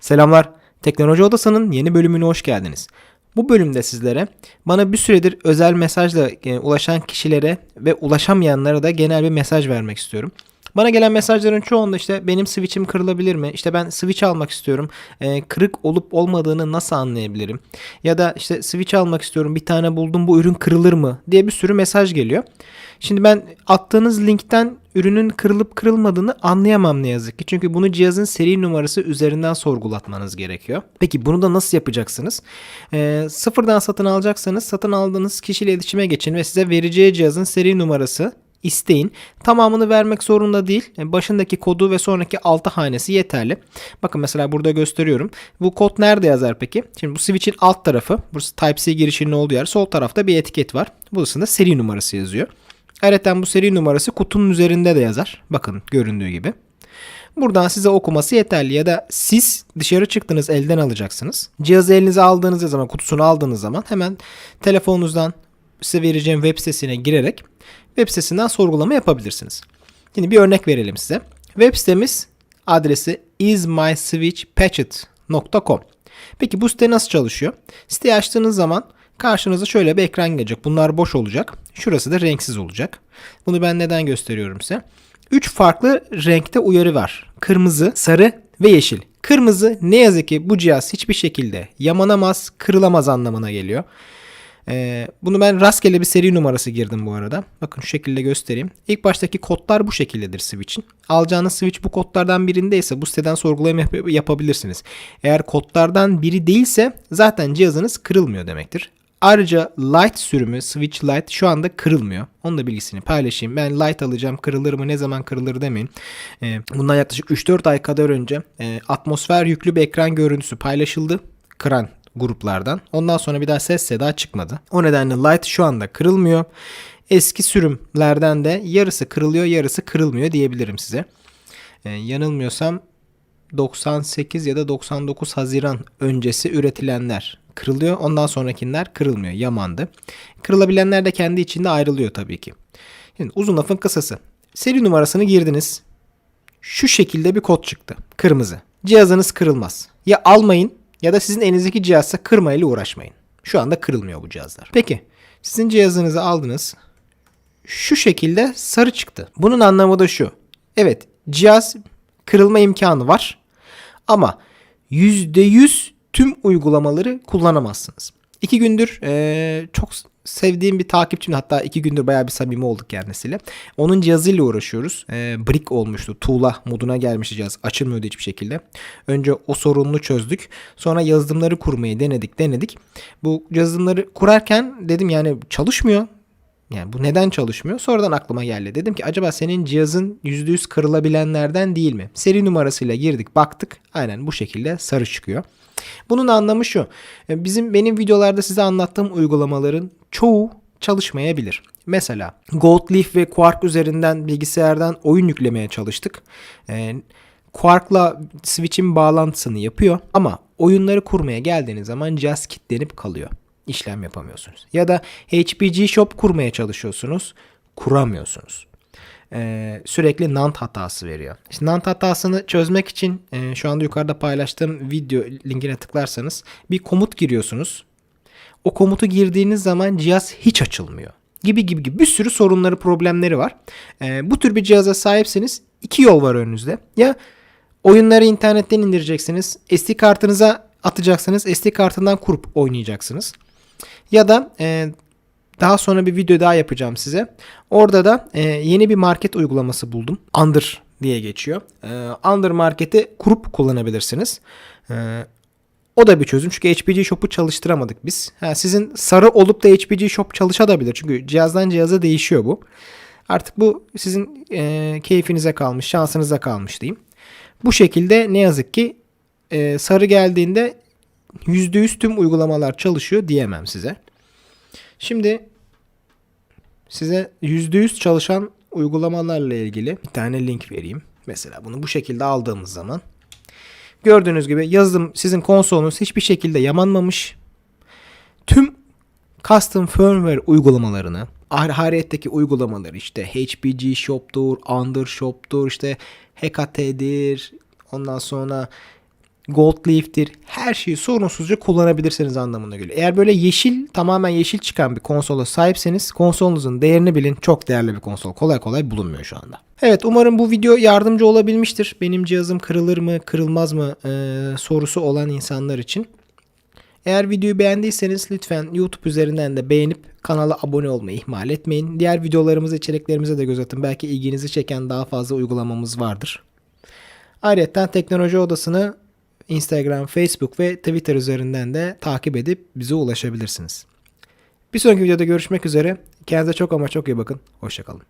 Selamlar. Teknoloji Odası'nın yeni bölümüne hoş geldiniz. Bu bölümde sizlere bana bir süredir özel mesajla e, ulaşan kişilere ve ulaşamayanlara da genel bir mesaj vermek istiyorum. Bana gelen mesajların çoğunda işte benim switch'im kırılabilir mi? İşte ben switch almak istiyorum. E, kırık olup olmadığını nasıl anlayabilirim? Ya da işte switch almak istiyorum. Bir tane buldum bu ürün kırılır mı? diye bir sürü mesaj geliyor. Şimdi ben attığınız linkten ürünün kırılıp kırılmadığını anlayamam ne yazık ki. Çünkü bunu cihazın seri numarası üzerinden sorgulatmanız gerekiyor. Peki bunu da nasıl yapacaksınız? Ee, sıfırdan satın alacaksanız satın aldığınız kişiyle iletişime geçin ve size vereceği cihazın seri numarası isteyin. Tamamını vermek zorunda değil. Başındaki kodu ve sonraki 6 hanesi yeterli. Bakın mesela burada gösteriyorum. Bu kod nerede yazar peki? Şimdi bu switch'in alt tarafı. Burası Type-C girişinin olduğu yer. Sol tarafta bir etiket var. Burasında seri numarası yazıyor. Ayrıca bu seri numarası kutunun üzerinde de yazar. Bakın göründüğü gibi. Buradan size okuması yeterli ya da siz dışarı çıktınız elden alacaksınız. Cihazı elinize aldığınız zaman kutusunu aldığınız zaman hemen telefonunuzdan size vereceğim web sitesine girerek web sitesinden sorgulama yapabilirsiniz. Şimdi bir örnek verelim size. Web sitemiz adresi ismyswitchpatchet.com Peki bu site nasıl çalışıyor? Siteyi açtığınız zaman karşınıza şöyle bir ekran gelecek. Bunlar boş olacak. Şurası da renksiz olacak. Bunu ben neden gösteriyorum size? 3 farklı renkte uyarı var. Kırmızı, sarı ve yeşil. Kırmızı ne yazık ki bu cihaz hiçbir şekilde yamanamaz, kırılamaz anlamına geliyor. Ee, bunu ben rastgele bir seri numarası girdim bu arada. Bakın şu şekilde göstereyim. İlk baştaki kodlar bu şekildedir Switch'in. Alacağınız Switch bu kodlardan birindeyse bu siteden sorgulama yap- yapabilirsiniz. Eğer kodlardan biri değilse zaten cihazınız kırılmıyor demektir. Ayrıca Lite sürümü Switch Lite şu anda kırılmıyor. Onun da bilgisini paylaşayım. Ben Lite alacağım kırılır mı ne zaman kırılır demeyin. Ee, bundan yaklaşık 3-4 ay kadar önce e, atmosfer yüklü bir ekran görüntüsü paylaşıldı. Kıran gruplardan. Ondan sonra bir daha ses seda çıkmadı. O nedenle Lite şu anda kırılmıyor. Eski sürümlerden de yarısı kırılıyor yarısı kırılmıyor diyebilirim size. Ee, yanılmıyorsam 98 ya da 99 Haziran öncesi üretilenler kırılıyor. Ondan sonrakiler kırılmıyor. Yamandı. Kırılabilenler de kendi içinde ayrılıyor tabii ki. Şimdi uzun lafın kısası. Seri numarasını girdiniz. Şu şekilde bir kod çıktı. Kırmızı. Cihazınız kırılmaz. Ya almayın ya da sizin elinizdeki cihazsa kırmayla uğraşmayın. Şu anda kırılmıyor bu cihazlar. Peki sizin cihazınızı aldınız. Şu şekilde sarı çıktı. Bunun anlamı da şu. Evet cihaz kırılma imkanı var. Ama %100 tüm uygulamaları kullanamazsınız. İki gündür eee, çok sevdiğim bir takipçim hatta iki gündür bayağı bir samimi olduk kendisiyle. Onun cihazıyla uğraşıyoruz. Eee brick olmuştu. Tuğla moduna gelmişti cihaz. Açılmıyordu hiçbir şekilde. Önce o sorununu çözdük. Sonra yazılımları kurmayı denedik denedik. Bu yazılımları kurarken dedim yani çalışmıyor. Yani bu neden çalışmıyor? Sonradan aklıma geldi. Dedim ki acaba senin cihazın %100 kırılabilenlerden değil mi? Seri numarasıyla girdik baktık. Aynen bu şekilde sarı çıkıyor. Bunun anlamı şu. e, Bizim benim videolarda size anlattığım uygulamaların çoğu çalışmayabilir. Mesela Goldleaf ve Quark üzerinden bilgisayardan oyun yüklemeye çalıştık. Ee, Quark'la Switch'in bağlantısını yapıyor ama oyunları kurmaya geldiğiniz zaman cihaz kilitlenip kalıyor. İşlem yapamıyorsunuz. Ya da HPG Shop kurmaya çalışıyorsunuz, kuramıyorsunuz. Ee, sürekli NAND hatası veriyor. İşte NAND hatasını çözmek için e, şu anda yukarıda paylaştığım video linkine tıklarsanız bir komut giriyorsunuz. O komutu girdiğiniz zaman cihaz hiç açılmıyor. Gibi gibi gibi bir sürü sorunları problemleri var. Ee, bu tür bir cihaza sahipseniz iki yol var önünüzde. Ya oyunları internetten indireceksiniz. SD kartınıza atacaksınız. SD kartından kurup oynayacaksınız. Ya da e, daha sonra bir video daha yapacağım size. Orada da e, yeni bir market uygulaması buldum. Under diye geçiyor. E, Under marketi kurup kullanabilirsiniz. E, o da bir çözüm. Çünkü HPG Shop'u çalıştıramadık biz. Ha, sizin sarı olup da HPG Shop çalışabilir. Çünkü cihazdan cihaza değişiyor bu. Artık bu sizin e, keyfinize kalmış, şansınıza kalmış diyeyim. Bu şekilde ne yazık ki e, sarı geldiğinde %100 tüm uygulamalar çalışıyor diyemem size. Şimdi size %100 çalışan uygulamalarla ilgili bir tane link vereyim. Mesela bunu bu şekilde aldığımız zaman gördüğünüz gibi yazılım sizin konsolunuz hiçbir şekilde yamanmamış. Tüm custom firmware uygulamalarını hariyetteki uygulamaları işte HPG Shop'tur, Under Shop'tur, işte HKT'dir, ondan sonra gold leaf'tir. Her şeyi sorunsuzca kullanabilirsiniz anlamına geliyor. Eğer böyle yeşil tamamen yeşil çıkan bir konsola sahipseniz konsolunuzun değerini bilin. Çok değerli bir konsol. Kolay kolay bulunmuyor şu anda. Evet umarım bu video yardımcı olabilmiştir. Benim cihazım kırılır mı kırılmaz mı e, sorusu olan insanlar için. Eğer videoyu beğendiyseniz lütfen YouTube üzerinden de beğenip kanala abone olmayı ihmal etmeyin. Diğer videolarımızı, içeriklerimize de göz atın. Belki ilginizi çeken daha fazla uygulamamız vardır. Ayrıca Teknoloji Odası'nı Instagram, Facebook ve Twitter üzerinden de takip edip bize ulaşabilirsiniz. Bir sonraki videoda görüşmek üzere. Kendinize çok ama çok iyi bakın. Hoşçakalın.